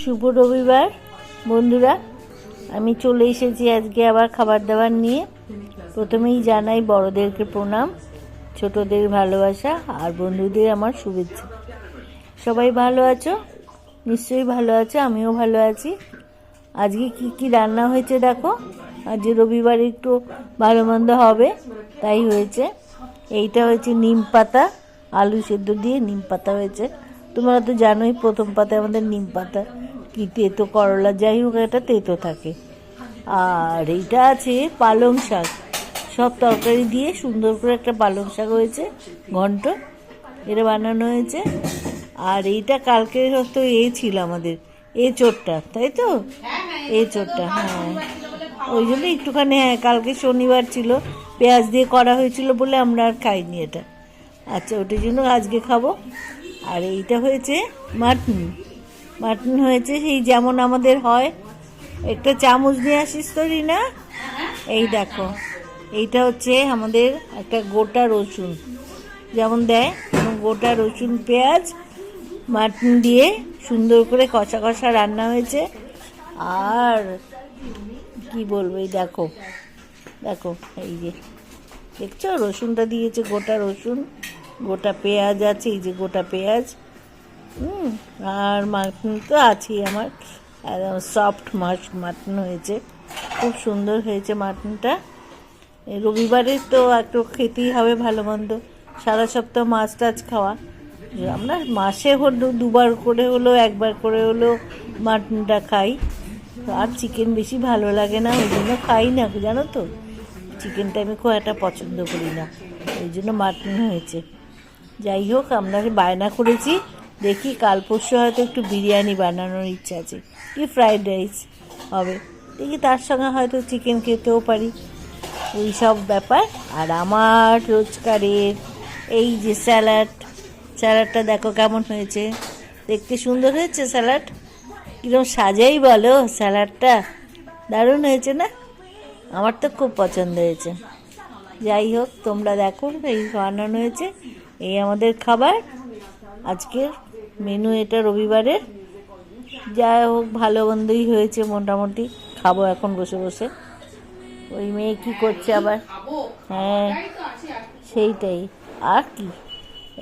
শুভ রবিবার, বন্ধুরা। আমি চলে এসেছি আজকে আবার খাবার দাবার নিয়ে। প্রথমেই জানাই বড়দেরকে প্রণাম, ছোটদের ভালোবাসা আর বন্ধুদের আমার শুভেচ্ছা। সবাই ভালো আছো? নিশ্চয়ই ভালো আছো, আমিও ভালো আছি। আজকে কি কি রান্না হয়েছে দেখো? আজ রবিবার একটু ভালো মন্দ হবে, তাই হয়েছে। এইটা হয়েছে নিম পাতা, আলু সেদ্ধ দিয়ে নিম পাতা হয়েছে। তোমরা তো জানোই প্রথম পাতায় আমাদের নিম পাতা। কি তেতো করলা? যাই হোক একটা তেতো থাকে। আর এইটা আছে পালং শাক। সব তরকারি দিয়ে সুন্দর করে একটা পালং শাক হয়েছে, ঘন্ট। এটা বানানো হয়েছে। আর এইটা কালকে হয়তো এ ছিল আমাদের। এ চোরটা, তাই তো? এ চোরটা হ্যাঁ। ওই জন্য একটুখানি হ্যাঁ কালকে শনিবার ছিল। পেঁয়াজ দিয়ে করা হয়েছিল বলে আমরা আর খাইনি এটা। আচ্ছা ওটার জন্য আজকে খাব। আর এইটা হয়েছে মাটন। মাটন হয়েছে, সেই যেমন আমাদের হয়। একটা চামচ নিয়ে আসিস তো না এই দেখো, এইটা হচ্ছে আমাদের একটা গোটা রসুন। যেমন দেয় তেমন গোটা রসুন, পেঁয়াজ, মাটন দিয়ে সুন্দর করে কষা কষা রান্না হয়েছে। আর কি বলব, এই দেখো দেখো, এই যে, দেখছ? রসুনটা দিয়েছে গোটা রসুন, গোটা পেঁয়াজ আছে, এই যে গোটা পেঁয়াজ। হুম, আর মাটন তো আছেই আমার। একদম সফট মাছ মাটন হয়েছে। খুব সুন্দর হয়েছে মাটনটা। রবিবারে তো একটু খেতেই হবে ভালো মন্দ। সারা সপ্তাহ মাছ টাছ খাওয়া। আমরা মাসে হলো দুবার করে হলো, একবার করে হলো মাটনটা খাই। আর চিকেন বেশি ভালো লাগে না, ওই জন্য খাই না জানো তো? চিকেনটা আমি খুব একটা পছন্দ করি না। ওই জন্য মাটন হয়েছে। যাই হোক, আমরা বায়না করেছি। দেখি, কাল পরশু হয়তো একটু বিরিয়ানি বানানোর ইচ্ছা আছে। কি ফ্রাইড রাইস হবে? দেখি তার সঙ্গে হয়তো চিকেন খেতেও পারি। এই সব ব্যাপার। আর আমার রোজকারের এই যে স্যালাড, স্যালাডটা দেখো কেমন হয়েছে। দেখতে সুন্দর হয়েছে স্যালাড? কীরকম সাজাই বলো স্যালাডটা। দারুণ হয়েছে না? আমার তো খুব পছন্দ হয়েছে। যাই হোক, তোমরা দেখো, এই বানানো হয়েছে। এই আমাদের খাবার। আজকের মেনু এটা রবিবারের যাই হোক, ভালো মন্দই হয়েছে মোটামুটি। খাব এখন বসে বসে। ওই মেয়ে কি করছে আবার? হ্যাঁ সেইটাই। আর কি?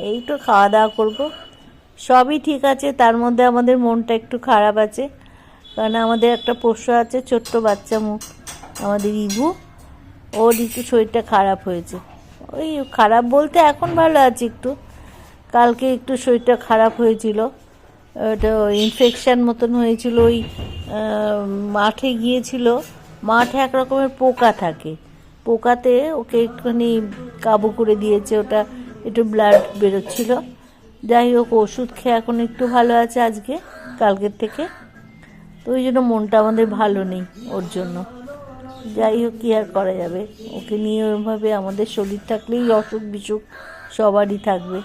এই তো খাওয়া দাওয়া করব। সবই ঠিক আছে, তার মধ্যে আমাদের মনটা একটু খারাপ আছে। কারণ আমাদের একটা পোষ্য আছে, ছোট্ট বাচ্চা মুখ আমাদের ইভু ওর একটু শরীরটা খারাপ হয়েছে। ওই খারাপ বলতে এখন ভালো আছে একটু। কালকে একটু শরীরটা খারাপ হয়েছিল। ওটা ইনফেকশান মতন হয়েছিল, ওই মাঠে গিয়েছিল। মাঠে এক রকমের পোকা থাকে। পোকাতে ওকে একটুখানি কাবু করে দিয়েছে, ওটা একটু ব্লাড বেরোচ্ছিল। যাই হোক, ওষুধ খেয়ে এখন একটু ভালো আছে আজকে, কালকের থেকে। তো ওই জন্য মনটা আমাদের ভালো নেই ওর জন্য। যাই হোক, কী আর করা যাবে? ওকে নিয়ে ওইভাবে আমাদের শরীর থাকলেই অসুখ বিসুখ সবারই থাকবে।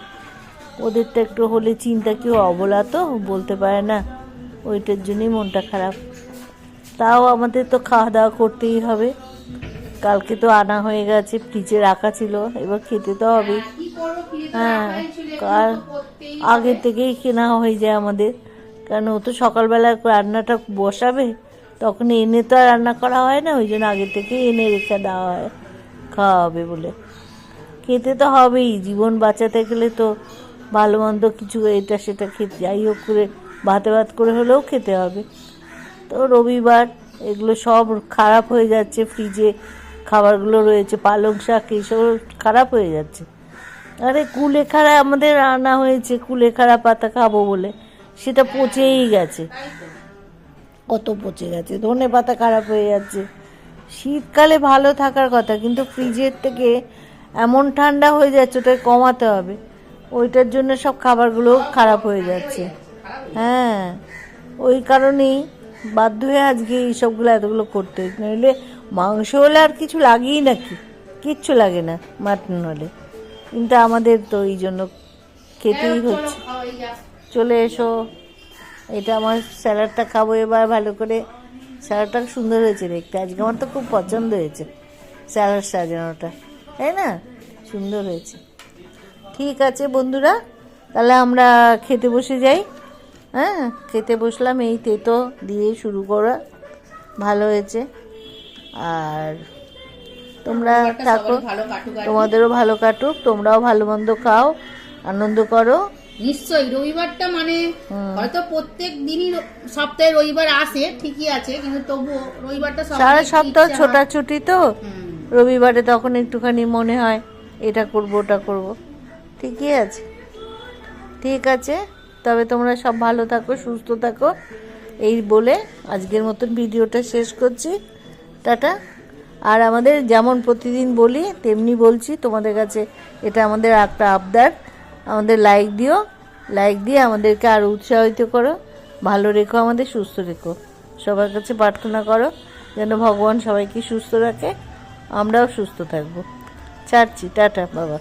ওদেরটা একটু হলে চিন্তা কেউ অবলা তো, বলতে পারে না। ওইটার জন্যই মনটা খারাপ। তাও আমাদের তো খাওয়া দাওয়া করতেই হবে। কালকে তো আনা হয়ে গেছে, ফ্রিজে রাখা ছিল, এবার খেতে তো হবে হ্যাঁ আর আগে থেকেই কেনা হয়ে যায় আমাদের। কারণ ও তো সকালবেলা রান্নাটা বসাবে, তখন এনে তো আর রান্না করা হয় না, ওই জন্য আগে থেকে এনে রেখে দেওয়া হয়, খাওয়া হবে বলে। খেতে তো হবেই, জীবন বাঁচাতে গেলে তো ভালো মন্দ কিছু এটা সেটা খেতে, যাই হোক করে ভাতে ভাত করে হলেও খেতে হবে। তো রবিবার এগুলো সব খারাপ হয়ে যাচ্ছে, ফ্রিজে খাবারগুলো রয়েছে, পালং শাক এইসব খারাপ হয়ে যাচ্ছে। আরে কুলেখাড়া আমাদের রান্না হয়েছে কুলেখাড়া পাতা খাব বলে, সেটা পচেই গেছে। কত পচে গেছে, ধনে পাতা খারাপ হয়ে যাচ্ছে। শীতকালে ভালো থাকার কথা, কিন্তু ফ্রিজের থেকে এমন ঠান্ডা হয়ে যাচ্ছে ওটা কমাতে হবে। ওইটার জন্য সব খাবারগুলো খারাপ হয়ে যাচ্ছে। হ্যাঁ ওই কারণেই বাধ্য হয়ে আজকে এইসবগুলো এতগুলো করতে। নইলে মাংস হলে আর কিছু লাগেই নাকি? কিচ্ছু লাগে না মাটন হলে। কিন্তু আমাদের তো এই জন্য খেতেই হচ্ছে। চলে এসো। এটা আমার স্যালাডটা খাব এবার ভালো করে। স্যালাডটা সুন্দর হয়েছে দেখতে। আজকে আমার তো খুব পছন্দ হয়েছে। স্যালাড সাজানোটা। তাই না? সুন্দর হয়েছে। ঠিক আছে বন্ধুরা। তাহলে আমরা খেতে বসে যাই। হ্যাঁ খেতে বসলাম। এই তেতো দিয়ে শুরু করা। ভালো হয়েছে। আর তোমরা থাকো। তোমাদেরও ভালো কাটুক। তোমরাও ভালো মন্দ খাও আনন্দ করো। নিশ্চয়ই রবিবারটা মানে। হয়তো প্রত্যেক দিনই সপ্তাহে রবিবার আসে ঠিকই আছে কিন্তু তবুও রবিবারটা সারা সপ্তাহ। ছোটাছুটি তো। রবিবারে তখন একটুখানি মনে হয় এটা করব ওটা করব। ঠিকই আছে ঠিক আছে, তবে তোমরা সব ভালো থাকো, সুস্থ থাকো। এই বলে আজকের মতন ভিডিওটা শেষ করছি। টাটা। আর আমাদের যেমন প্রতিদিন বলি, তেমনি বলছি, তোমাদের কাছে এটা আমাদের একটা আবদার। আমাদের লাইক দিও। লাইক দিয়ে আমাদেরকে আরও উৎসাহিত করো। ভালো রেখো আমাদের, সুস্থ রেখো। সবার কাছে প্রার্থনা করো, যেন ভগবান সবাইকে সুস্থ রাখে। আমরাও সুস্থ থাকব। ছাড়ছি। টাটা, বাবা।